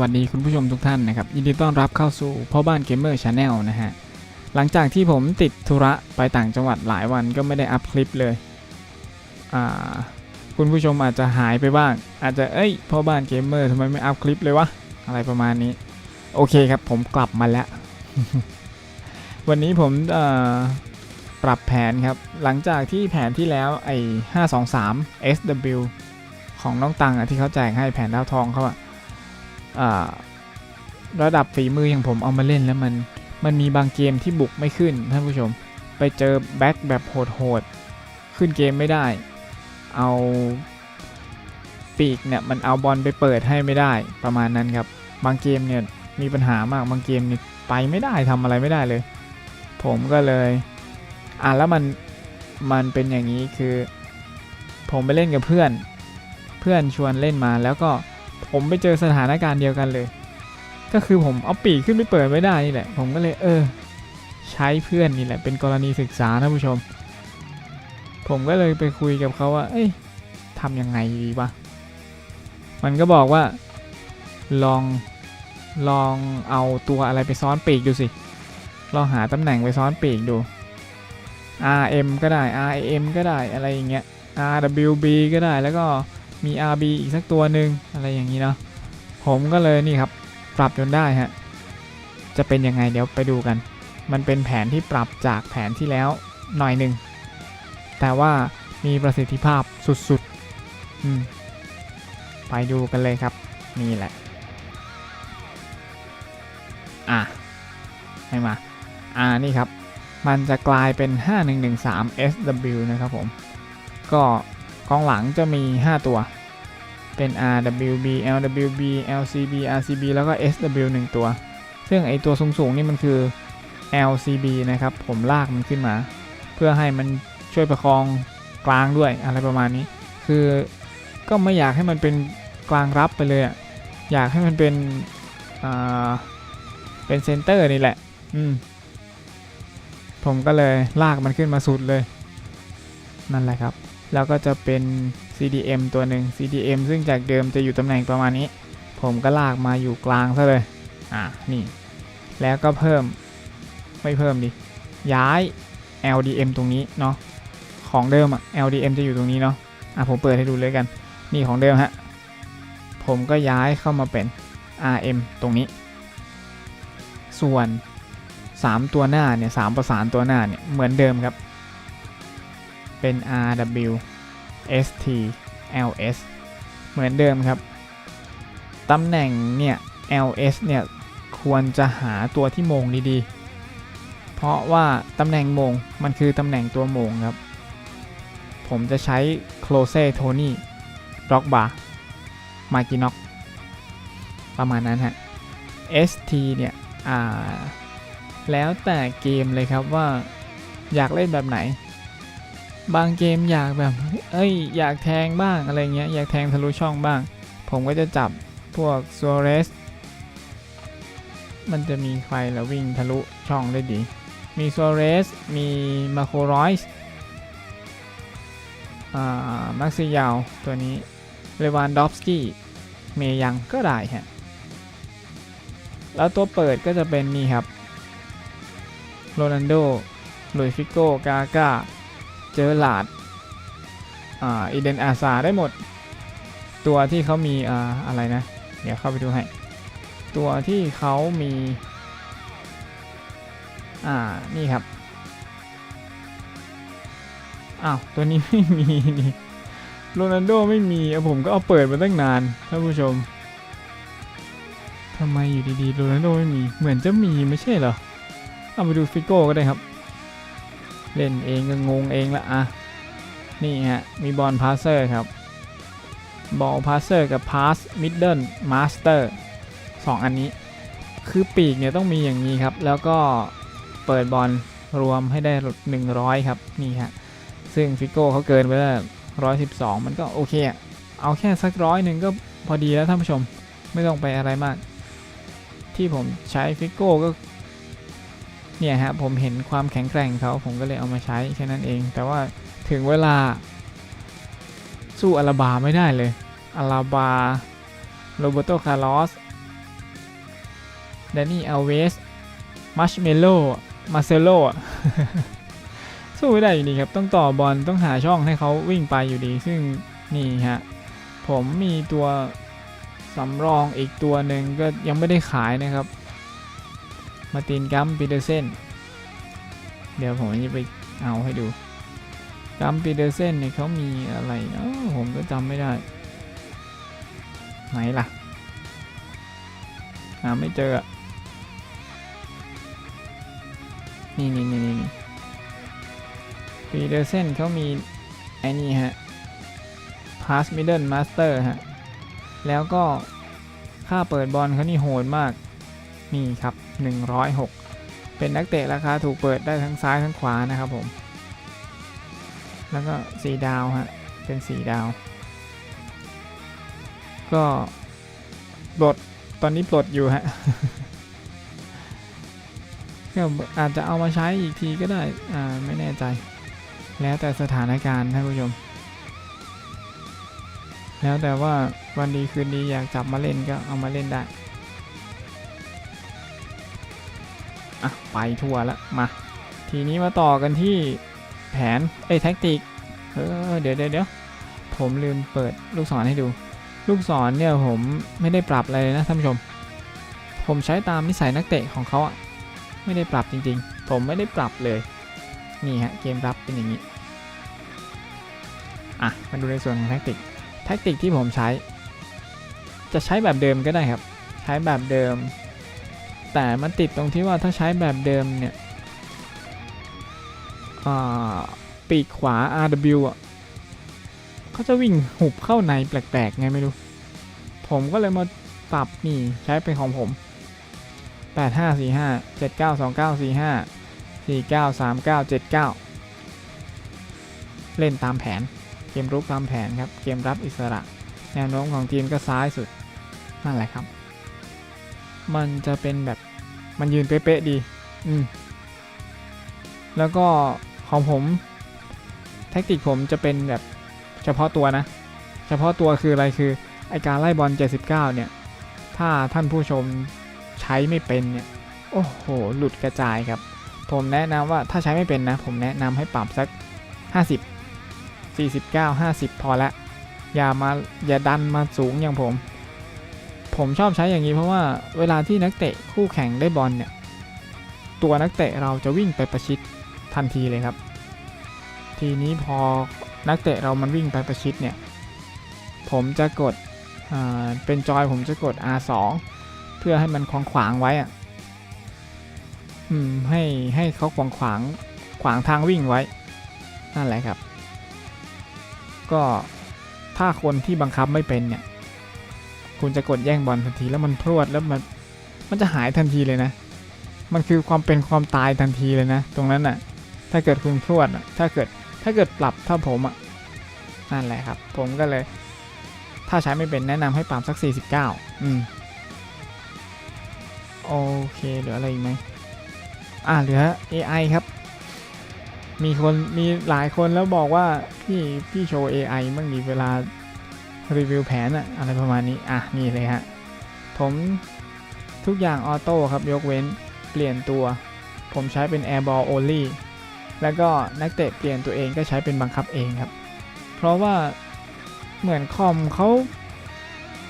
วัสดีคุณผู้ชมทุกท่านนะครับ ยินดีต้อนรับเข้าสู่พ่อบ้านเกมเมอร์ชาแนลนะฮะ หลังจากที่ผมติดธุระไปต่างจังหวัดหลายวันก็ไม่ได้อัพคลิปเลยอ่าคุณผู้ชมอาจจะหายไปบ้าง อาจจะเอ้ยพ่อบ้านเกมเมอร์ทำไมไม่อัพคลิปเลยวะ อะไรประมาณนี้ โอเคครับผมกลับมาแล้ว วันนี้ผมปรับแผนครับ หลังจากที่แผนที่แล้วไอ้523 SW ของน้องตังอะที่เขาแจกให้แผนดาวทองเขาอะอ่า ระดับฝีมืออย่างผมเอามาเล่นแล้วมันมันมีบางเกมที่บุกไม่ขึ้นท่านผู้ชม ไปเจอแบ็คแบบโหดๆขึ้นเกมไม่ได้ เอาปีกเนี่ยมันเอาบอลไปเปิดให้ไม่ได้ประมาณนั้นครับ บางเกมเนี่ยมีปัญหามากบางเกมเนี่ยไปไม่ได้ทำอะไรไม่ได้เลย ผมก็เลยอะแล้วมันมันเป็นอย่างนี้คือ ผมไปเล่นกับเพื่อน เพื่อนชวนเล่นมาแล้วก็ ผมไปเจอสถานการณ์เดียวกันเลย ก็คือผมเอาปีกขึ้นไปเปิดไม่ได้นี่แหละ ผมก็เลยเออ ใช้เพื่อนนี่แหละเป็นกรณีศึกษานะผู้ชม ผมก็เลยไปคุยกับเขาว่า เอ้ยทำยังไงดีวะมันก็บอกว่า ลองลองเอาตัวอะไรไปซ้อนปีกดูสิ ลองหาตำแหน่งไปซ้อนปีกดู RM ก็ได้ RM ก็ได้อะไรอย่างเงี้ย RWB ก็ได้แล้วก็ มี RB อีกสักตัวหนึ่งอะไรอย่างนี้เนาะผมก็เลยนี่ครับปรับจนได้ฮะจะเป็นยังไงเดี๋ยวไปดูกัน มันเป็นแผนที่ปรับจากแผนที่แล้วหน่อยหนึ่งแต่ว่ามีประสิทธิภาพสุดๆอืมไปดูกันเลยครับ นี่แหละ อะให้มา อ่า นี่ครับ มันจะกลายเป็น 5113 SW นะครับผม ก็ กองหลังจะมี 5 ตัว เป็น RWB LWB LCB RCB แล้วก็ SW 1 ตัว ซึ่งไอตัวสูงๆนี่มันคือ LCB นะครับ ผมลากมันขึ้นมา เพื่อให้มันช่วยประคองกลางด้วยอะไรประมาณนี้ คือก็ไม่อยากให้มันเป็นกลางรับไปเลยอะอยากให้มันเป็นอ่าเป็นเซนเตอร์นี่แหละ อืม ผมก็เลยลากมันขึ้นมาสุดเลย นั่นแหละครับ แล้วก็จะเป็น CDM ตัวหนึ่ง CDM ซึ่งจากเดิมจะอยู่ตำแหน่งประมาณนี้ ผมก็ลากมาอยู่กลางซะเลย อะนี่ แล้วก็เพิ่ม ไม่เพิ่มดิ ย้าย LDM ตรงนี้เนาะ ของเดิมอะ LDM จะอยู่ตรงนี้เนาะ อะผมเปิดให้ดูเลยกัน นี่ของเดิมฮะ ผมก็ย้ายเข้ามาเป็น RM ตรงนี้ ส่วน 3 ตัวหน้าเนี่ยสามประสานตัวหน้าเนี่ยเหมือนเดิมครับ เป็น RW ST LS เหมือนเดิมครับ ตำแหน่งเนี่ย LS เนี่ยควรจะหาตัวที่โมงดีๆ เพราะว่าตำแหน่งโมงมันคือตำแหน่งตัวโมงครับ ผมจะใช้ Close Tony Rock Bar มากินอกประมาณนั้นฮะ ST เนี่ย อ่า แล้วแต่เกมเลยครับว่าอยากเล่นแบบไหน บางเกมอยากแบบ เอ้ย อยากแทงบ้างอะไรเงี้ย อยากแทงทะลุช่องบ้าง ผมก็จะจับพวกซัวเรส มันจะมีใครแล้ววิ่งทะลุช่องได้ดี มีซัวเรส มีมาโครอยส์อ่ามักซิยาวตัวนี้ เลวานดอฟสกี้ เมยังก็ได้ฮะ แล้วตัวเปิดก็จะเป็นนี่ครับ โรนัลโดลุยฟิโก้กาก้า เจอหลาดอ่าอีเดนอาซาได้หมด ตัวที่เขามีอ่าอะไรนะ เดี๋ยวเข้าไปดูให้ ตัวที่เขามี อ่า นี่ครับ อ้าว ตัวนี้ไม่มีนี่โรนัลโดไม่มีเอาผมก็เอาเปิดมาตั้งนานท่านผู้ชมทำไมอยู่ดีๆโรนัลโดไม่มี เหมือนจะมีไม่ใช่เหรอ เอาไปดูฟิโก้ก็ได้ครับ เล่นเองก็งงเองละอะ นี่ฮะ มีบอลพาสเซอร์ครับ บอลพาสเซอร์กับพาสมิดเดิลมาสเตอร์สองอันนี้ คือปีกเนี่ยต้องมีอย่างนี้ครับ แล้วก็เปิดบอลรวมให้ได้ 100 ครับ นี่ฮะ ซึ่งฟิโก้เขาเกินไปแล้ว112มันก็โอเคอะเอาแค่สักร้อยหนึ่งก็พอดีแล้วท่านผู้ชมไม่ต้องไปอะไรมาก ที่ผมใช้ฟิโก้ก็ เนี่ยฮะผมเห็นความแข็งแกร่งเขาผมก็เลยเอามาใช้แค่นั้นเอง แต่ว่าถึงเวลา สู้อาราบาไม่ได้เลยอาราบาโรเบโตคาร์ลอสแดนนี่อัลเวสมัชเมโลมาเซโลสู้ไม่ได้อยู่ดีครับ ต้องต่อบอลต้องหาช่องให้เขาวิ่งไปอยู่ดี ซึ่งนี่ฮะ ผมมีตัวสำรองอีกตัวหนึ่งก็ยังไม่ได้ขายนะครับ มาตินกัมปีเดอร์เซนเดี๋ยวผมจะไปเอาให้ดูกัมปีเดอร์เซนเนี่ยเขามีอะไรนะผมก็จำไม่ได้ ไหนล่ะหาไม่เจอนี่นี่นี่นี่ปีเดอร์เซนเขามีไอ้นี่ฮะ Pass Middle Master ฮะ แล้วก็ค่าเปิดบอลเขานี่โหดมาก นี่ครับ 106 เป็นนักเตะราคาถูกเปิดได้ทั้งซ้ายทั้งขวานะครับผม แล้วก็4ดาวฮะ เป็น 4 ดาว ก็ปลด ตอนนี้ปลดอยู่ฮะก็อาจจะเอามาใช้อีกทีก็ได้ อ่า ไม่แน่ใจ แล้วแต่สถานการณ์ท่านผู้ชม แล้วแต่ว่าวันดีคืนดีอยากจับมาเล่นก็เอามาเล่นได้ อะไปทั่วแล้วมา ทีนี้มาต่อกันที่แผนเอ้แท็กติกเออเดี๋ยวเดี๋ยวเดี๋ยวผมลืมเปิดลูกศรให้ดู ลูกศรเนี่ยผมไม่ได้ปรับอะไรเลยนะท่านผู้ชม ผมใช้ตามนิสัยนักเตะของเขาอะไม่ได้ปรับจริงๆ ผมไม่ได้ปรับเลย นี่ฮะเกมรับเป็นอย่างนี้อะมาดูในส่วนของแท็กติกแท็กติกที่ผมใช้ จะใช้แบบเดิมก็ได้ครับ ใช้แบบเดิม แต่มันติดตรงที่ว่าถ้าใช้แบบเดิมเนี่ยปีกขวา RW อะเขาจะวิ่งหุบเข้าในแปลกๆ ไงไม่รู้ ผมก็เลยมาปรับนี่ใช้เป็นของผม 8545 792945 493979 เล่นตามแผน เกมรุกตามแผนครับ เกมรับอิสระ แนวโน้มของทีมก็ซ้ายสุด นั่นแหละครับ มันจะเป็นแบบมันยืนเป๊ะๆดี อืม แล้วก็ของผม แท็กติกผมจะเป็นแบบเฉพาะตัวนะ เฉพาะตัวคืออะไรคือไอการไล่บอล 79 เนี่ย ถ้าท่านผู้ชมใช้ไม่เป็นเนี่ย โอ้โห หลุดกระจายครับ ผมแนะนำว่าถ้าใช้ไม่เป็นนะ ผมแนะนำให้ปรับสัก 50 49 50 พอละ อย่ามาอย่าดันมาสูงอย่างผม ผมชอบใช้อย่างนี้เพราะว่าเวลาที่นักเตะคู่แข่งได้บอลเนี่ยตัวนักเตะเราจะวิ่งไปประชิดทันทีเลยครับ ทีนี้พอนักเตะเรามันวิ่งไปประชิดเนี่ยผมจะกดเป็นจอยผมจะกด R2 เพื่อให้มันขวางขวางๆไว้อะอืมให้ให้เขาขวางขวางขวางทางวิ่งไว้ นั่นแหละครับ ก็ถ้าคนที่บังคับไม่เป็นเนี่ย คุณจะกดแย่งบอลทันทีแล้วมันพรวดแล้วมันมันจะหายทันทีเลยนะ มันคือความเป็นความตายทันทีเลยนะ ตรงนั้นน่ะ ถ้าเกิดคุณพรวดอะ ถ้าเกิดถ้าเกิดปรับถ้าผมอะนั่นแหละครับ ผมก็เลย ถ้าใช้ไม่เป็นแนะนำให้ปรับสัก 49 อืมโอเคเหลืออะไรอีกไหมอ่าเหลือ AI ครับ มีคนมีหลายคนแล้วบอกว่าพี่พี่โชว์ AI บ้างดีเวลา รีวิวแผนอะอะไรประมาณนี้ อะ นี่เลยฮะ ผมทุกอย่างออโต้ครับ ยกเว้นเปลี่ยนตัว ผมใช้เป็น Airball only แล้วก็นักเตะเปลี่ยนตัวเองก็ใช้เป็นบังคับเองครับ เพราะว่าเหมือนคอมเขา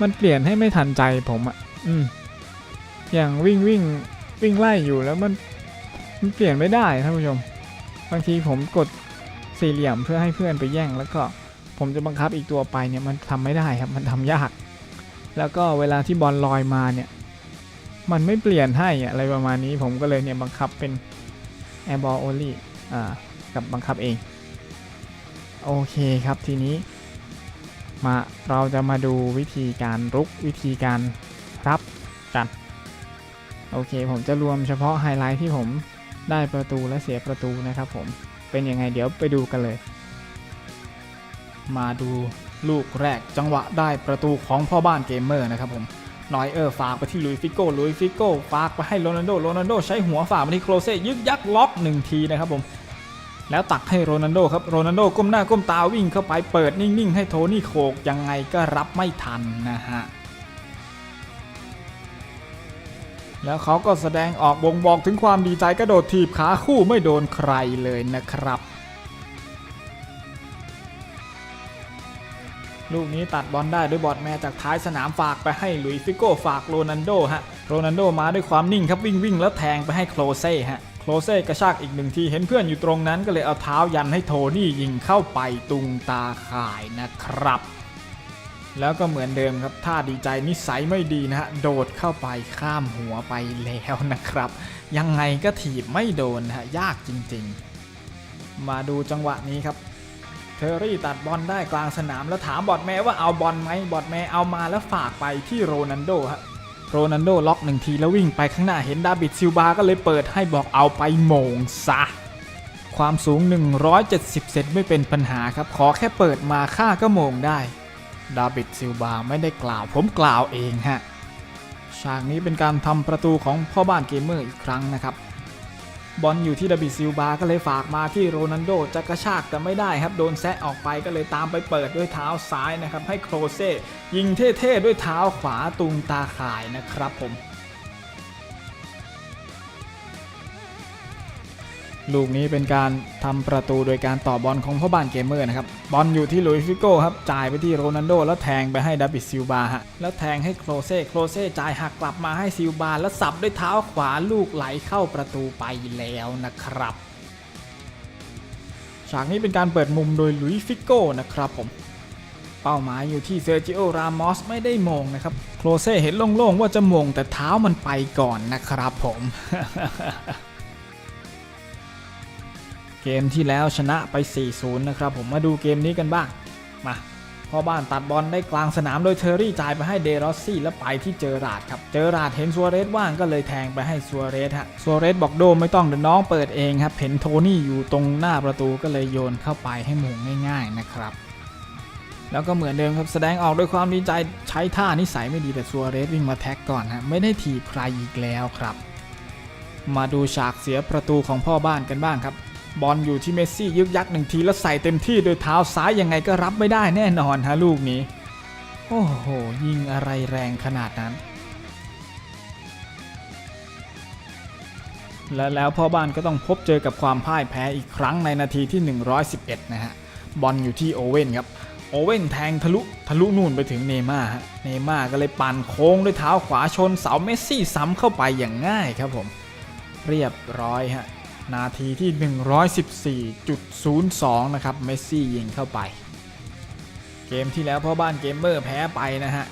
มันเปลี่ยนให้ไม่ทันใจผมอะอืม อย่างวิ่งวิ่งวิ่งไล่อยู่แล้วมันมันเปลี่ยนไม่ได้ท่านผู้ชม บางทีผมกดสี่เหลี่ยมเพื่อให้เพื่อนไปแย่งแล้วก็ ผมจะบังคับอีกตัวไปเนี่ยมันทำไม่ได้ครับมันทำยาก แล้วก็เวลาที่บอลลอยมาเนี่ยมันไม่เปลี่ยนให้อะอะไรประมาณนี้ผมก็เลยเนี่ยบังคับเป็น airball only อ่ากับบังคับเอง โอเคครับทีนี้มาเราจะมาดูวิธีการรุกวิธีการรับกันโอเค ผมจะรวมเฉพาะไฮไลท์ที่ผมได้ประตูและเสียประตูนะครับผมเป็นยังไงเดี๋ยวไปดูกันเลย มาดูลูกแรกจังหวะได้ประตูของพ่อบ้านเกมเมอร์นะครับผมนอยเออร์ฝากไปที่ลุยฟิโก้ลุยฟิโก้ฝากไปให้โรนัลโดโรนัลโดใช้หัวฝากมาที่โคลเซ่ยึกยักล็อกหนึ่งทีนะครับผมแล้วตักให้โรนัลโดครับโรนัลโดก้มหน้าก้มตาวิ่งเข้าไปเปิดนิ่งๆ ให้โทนี่โคกยังไงก็รับไม่ทันนะฮะแล้วเขาก็แสดงออกบ่งบอกถึงความดีใจกระโดดถีบขาคู่ไม่โดนใครเลยนะครับ ลูกนี้ตัดบอลได้ด้วยบอดแม่จากท้ายสนามฝากไปให้ลุยฟิโก้ฝากโรนันโดฮะโรนันโดมาด้วยความนิ่งครับวิ่งวิ่งแล้วแทงไปให้โคลเซ่ฮะโคลเซ่กระชากอีกหนึ่งทีเห็นเพื่อนอยู่ตรงนั้นก็เลยเอาเท้ายันให้โทนี่ยิงเข้าไปตุงตาข่ายนะครับ แล้วก็เหมือนเดิมครับท่าดีใจนิสัยไม่ดีนะฮะโดดเข้าไปข้ามหัวไปแล้วนะครับ ยังไงก็ถีบไม่โดนฮะยากจริงๆ มาดูจังหวะนี้ครับ อร์รี่ตัดบอลได้กลางสนามแล้วถามบอดแม่ว่าเอาบอลไหมบอดแม่เอามาแล้วฝากไปที่โรนันโดฮะโรนันโดล็อกหนึ่งทีแล้ววิ่งไปข้างหน้าเห็นดาบิดซิลบาก็เลยเปิดให้บอกเอาไปโมงซะ ความสูง 170 เซนไม่เป็นปัญหาครับ ขอแค่เปิดมาค่าก็โมงได้ ดาบิดซิลบาไม่ได้กล่าวผมกล่าวเองฮะ ฉากนี้เป็นการทำประตูของพ่อบ้านเกมเมอร์อีกครั้งนะครับ บอลอยู่ที่ดาบิดซิลบาก็เลยฝากมาที่โรนันโดจะกระชากแต่ไม่ได้ครับ โดนแซะออกไปก็เลยตามไปเปิดด้วยเท้าซ้ายนะครับ ให้โครเซ่ยิงเท่ๆด้วยเท้าขวาตุงตาข่ายนะครับผม ลูกนี้เป็นการทำประตูโดยการต่อบอลของพ่อบ้านเกมเมอร์นะครับ บอลอยู่ที่ลุยฟิโก้ครับ จ่ายไปที่โรนัลโด แล้วแทงไปให้ดับบิดซิลบาฮะ แล้วแทงให้โครเซ่โครเซ่จ่ายหักกลับมาให้ซิลบา แล้วสับด้วยเท้าขวาลูกไหลเข้าประตูไปแล้วนะครับฉากนี้เป็นการเปิดมุมโดยลุยฟิโก้นะครับผมเป้าหมายอยู่ที่เซอร์จิโอ รามอสไม่ได้โมงนะครับ โครเซ่เห็นโล่งๆว่าจะโมงแต่เท้ามันไปก่อนนะครับผม เกมที่แล้วชนะไป 4-0 นะครับผมมาดูเกมนี้กันบ้าง มาพ่อบ้านตัดบอลได้กลางสนามโดยเทอร์รี่จ่ายไปให้เดรอสซี่แล้วไปที่เจอราดครับ เจอราดเห็นซัวเรสว่างก็เลยแทงไปให้ซัวเรสฮะซัวเรสบอกโดไม่ต้องเดี๋ยวน้องเปิดเองครับ เห็นโทนี่อยู่ตรงหน้าประตูก็เลยโยนเข้าไปให้มงง่ายๆนะครับ แล้วก็เหมือนเดิมครับแสดงออกด้วยความดีใจใช้ท่านิสัยไม่ดีแต่ซัวเรสวิ่งมาแท็กก่อนฮะไม่ได้ถีบใครอีกแล้วครับ มาดูฉากเสียประตูของพ่อบ้านกันบ้างครับ บอลอยู่ที่เมสซี่ยึกยักหนึ่งทีแล้วใส่เต็มที่โดยเท้าซ้ายยังไงก็รับไม่ได้แน่นอนฮะลูกนี้ โอ้โห ยิงอะไรแรงขนาดนั้น และแล้วพ่อบ้านก็ต้องพบเจอกับความพ่ายแพ้อีกครั้งในนาทีที่ 111 นะฮะ บอลอยู่ที่โอเว่นครับ โอเว่นแทงทะลุทะลุนู่นไปถึงเนม่าฮะ เนม่าก็เลยปั่นโค้งด้วยเท้าขวาชนเสาเมสซี่ซ้ำเข้าไปอย่างง่ายครับผม เรียบร้อยฮะ นาทีที่ 114.02 นะครับ เมสซี่ยิงเข้าไป เกมที่แล้วพ่อบ้านเกมเมอร์แพ้ไปนะฮะ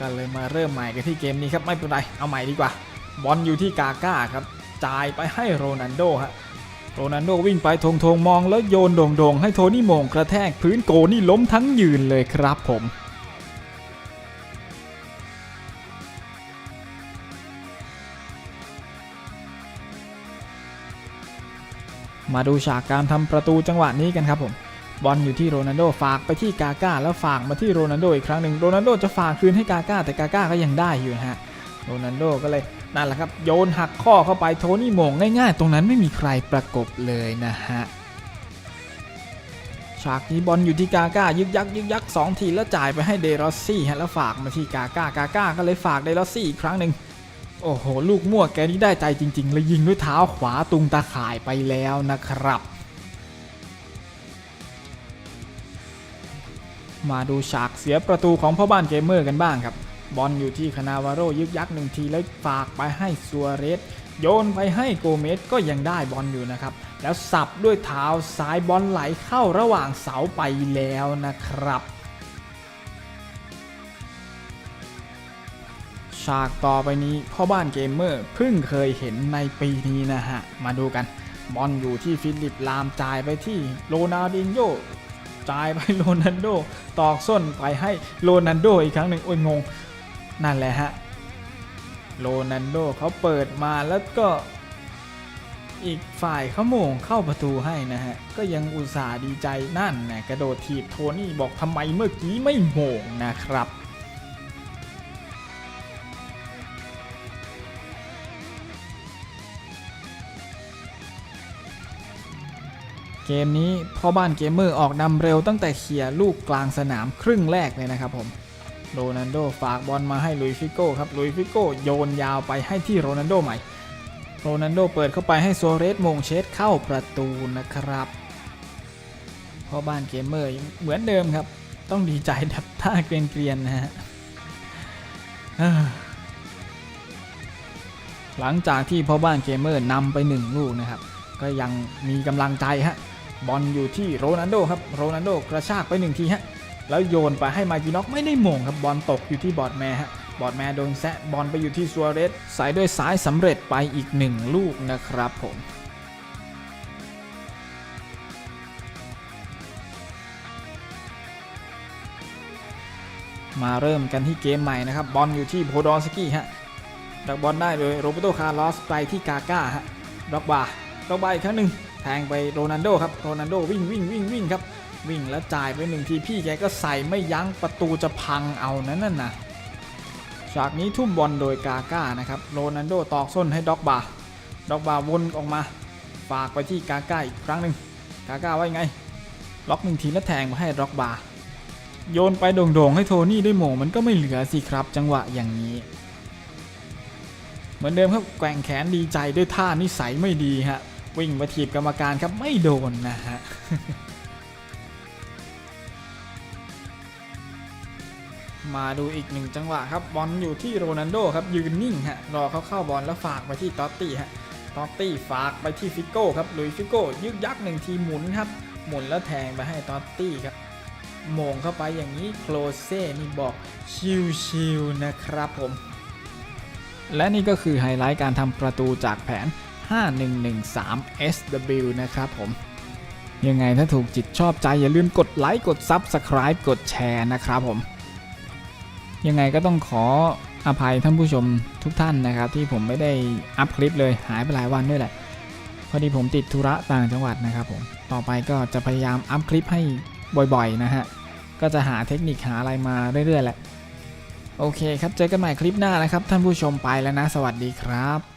ก็เลยมาเริ่มใหม่กันที่เกมนี้ครับ ไม่เป็นไร เอาใหม่ดีกว่า บอลอยู่ที่กาก้าครับ จ่ายไปให้โรนันโดฮะ โรนันโดวิ่งไปทงทงมองแล้วโยนโด่งๆ ให้โทนี่มงกระแทกพื้นโกนี่ล้มทั้งยืนเลยครับผม มาดูฉากการทำประตูจังหวะนี้กันครับผมบอลอยู่ที่โรนัลโดฝากไปที่กาก้าแล้วฝากมาที่โรนัลโดอีกครั้งหนึ่งโรนัลโดจะฝากคืนให้กาก้าแต่กาก้าก็ยังได้อยู่นะฮะโรนัลโดก็เลยนั่นแหละครับโยนหักข้อเข้าไปโทนี่มงง่ายๆ ตรงนั้นไม่มีใครประกบเลยนะฮะฉากนี้บอลอยู่ที่กาก้ายึกยักยึกยักสองทีแล้วจ่ายไปให้เดรอสซี่ฮะแล้วฝากมาที่กาก้ากาก้าก็เลยฝากเดรอสซี่อีกครั้งหนึ่ง โอ้โห ลูกมั่วแกนี่ได้ใจจริง ๆ เลยยิงด้วยเท้าขวาตุงตาข่ายไปแล้วนะครับ มาดูฉากเสียประตูของพ่อบ้านเกมเมอร์กันบ้างครับ บอลอยู่ที่คานาวาโรยึกยักหนึ่งทีแล้วฝากไปให้ซัวเรส โยนไปให้โกเมสก็ยังได้บอลอยู่นะครับ แล้วสับด้วยเท้าซ้ายบอลไหลเข้าระหว่างเสาไปแล้วนะครับ ฉากต่อไปนี้พ่อบ้านเกมเมอร์เพิ่งเคยเห็นในปีนี้นะฮะ มาดูกัน บอลอยู่ที่ฟิลิปลามจ่ายไปที่โรนัลดินโยจ่ายไปโรนัลโด ตอกส้นไปให้โรนัลโดอีกครั้งหนึ่งโอ้ยงง นั่นแหละฮะโรนัลโดเขาเปิดมาแล้วก็ อีกฝ่ายเขาโมงเข้าประตูให้นะฮะ ก็ยังอุตส่าห์ดีใจนั่นนะกระโดดถีบโทนี่บอกทำไมเมื่อกี้ไม่โมงนะครับ มนี้พ่อบ้านเกมเมอร์ออกนำเร็วตั้งแต่เขี่ยลูกกลางสนามครึ่งแรกเลยนะครับผมโรนัลโดฝากบอลมาให้ลุยฟิโก้ครับลุยฟิโก้โยนยาวไปให้ที่โรนัลโดใหม่โรนัลโดเปิดเข้าไปให้โซเรสมงเชสเข้าประตูนะครับพ่อบ้านเกมเมอร์เหมือนเดิมครับ ต้องดีใจดับท่าเกรียนๆนะฮะหลังจากที่พ่อบ้านเกมเมอร์นำไปหนึ่งลูกนะครับ ก็ยังมีกำลังใจฮะ บอลอยู่ที่โรนัลโดครับโรนัลโดกระชากไปหนึ่งทีฮะแล้วโยนไปให้มาจิน็อกไม่ได้หม่งครับบอลตกอยู่ที่บอร์ดแมร์ฮะบอร์ดแมร์โดนแซะบอลไปอยู่ที่ซัวเรสใส่ด้วยซ้ายสำเร็จไปอีกหนึ่งลูกนะครับผมมาเริ่มกันที่เกมใหม่นะครับ บอลอยู่ที่โพดอสกี้ฮะดักบอลได้โดยโรเบโตคาร์ลอสไปที่กาก้าฮะด็อกบาด็อกบาอีกครั้งหนึ่ง แทงไปโรนัลโดครับโรนัลโดวิ่งวิ่งวิ่งวิ่งครับวิ่งแล้วจ่ายไปหนึ่งทีพี่แกก็ใส่ไม่ยั้งประตูจะพังเอานั้นน่ะนะฉากนี้ทุ่มบอลโดยกาก้านะครับโรนัลโดตอกส้นให้ด็อกบาด็อกบาวนออกมาฝากไปที่กาก้าอีกครั้งหนึ่งกาก้าว่ายังไง ล็อกหนึ่งทีแล้วแทงมาให้ด็อกบาโยนไปโด่งๆให้โทนี่ได้โหม่งมันก็ไม่เหลือสิครับ จังหวะอย่างนี้ เหมือนเดิมครับแกว่งแขนดีใจด้วยท่านิสัยไม่ดีฮะ วิ่งมาถีบกรรมการครับไม่โดนนะฮะมาดูอีกหนึ่งจังหวะครับบอลอยู่ที่โรนัลโดครับยืนนิ่งฮะรอเขาเข้าบอลแล้วฝากไปที่ตอตตี้ฮะตอตตี้ฝากไปที่ฟิโก้ครับลุยฟิโก้ยึกยักหนึ่งทีหมุนครับหมุนแล้วแทงไปให้ตอตตี้ครับมงเข้าไปอย่างนี้โคลเซ่นี่บอกชิวๆนะครับผม และนี่ก็คือไฮไลท์การทำประตูจากแผน 5113 SW นะครับผม ยังไงถ้าถูกจิตชอบใจอย่าลืมกดไลค์กด Subscribe กดแชร์นะครับผม ยังไงก็ต้องขออภัยท่านผู้ชมทุกท่านนะครับ ที่ผมไม่ได้อัพคลิปเลยหายไปหลายวันด้วยแหละ พอดีผมติดธุระต่างจังหวัดนะครับผม ต่อไปก็จะพยายามอัพคลิปให้บ่อยๆนะฮะ ก็จะหาเทคนิคหาอะไรมาเรื่อยๆแหละ โอเคครับ เจอกันใหม่คลิปหน้านะครับ ท่านผู้ชมไปแล้วนะ สวัสดีครับ